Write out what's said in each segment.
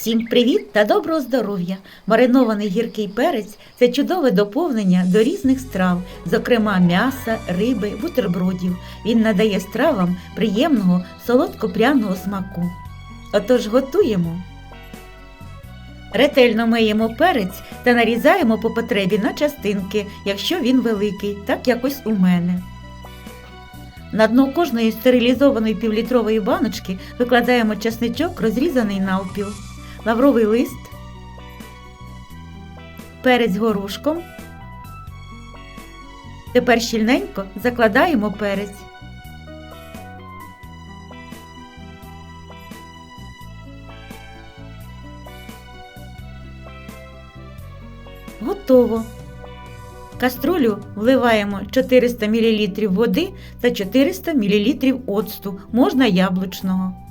Всім привіт та доброго здоров'я! Маринований гіркий перець це чудове доповнення до різних страв, зокрема м'яса, риби, бутербродів. Він надає стравам приємного солодко-пряного смаку. Отож готуємо. Ретельно миємо перець та нарізаємо по потребі на частинки, якщо він великий, так як ось у мене. На дно кожної стерилізованої півлітрової баночки викладаємо часничок, розрізаний навпіл, лавровий лист, перець горошком. Тепер щільненько закладаємо перець. Готово. Каструлю вливаємо 400 мл води та 400 мл оцту, можна яблучного.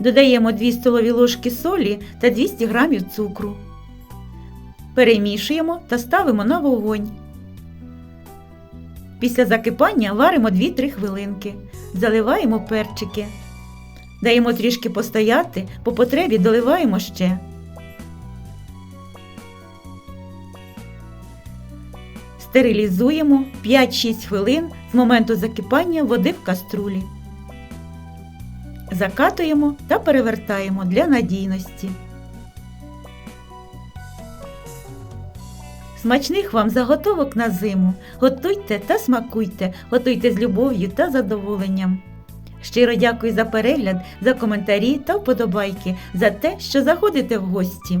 Додаємо 2 столові ложки солі та 200 г цукру. Перемішуємо та ставимо на вогонь. Після закипання варимо 2-3 хвилинки. Заливаємо перчики. Даємо трішки постояти, по потребі доливаємо ще. Стерилізуємо 5-6 хвилин з моменту закипання води в каструлі. Закатуємо та перевертаємо для надійності. Смачних вам заготовок на зиму. Готуйте та смакуйте, готуйте з любов'ю та задоволенням. Щиро дякую за перегляд, за коментарі та вподобайки, за те, що заходите в гості.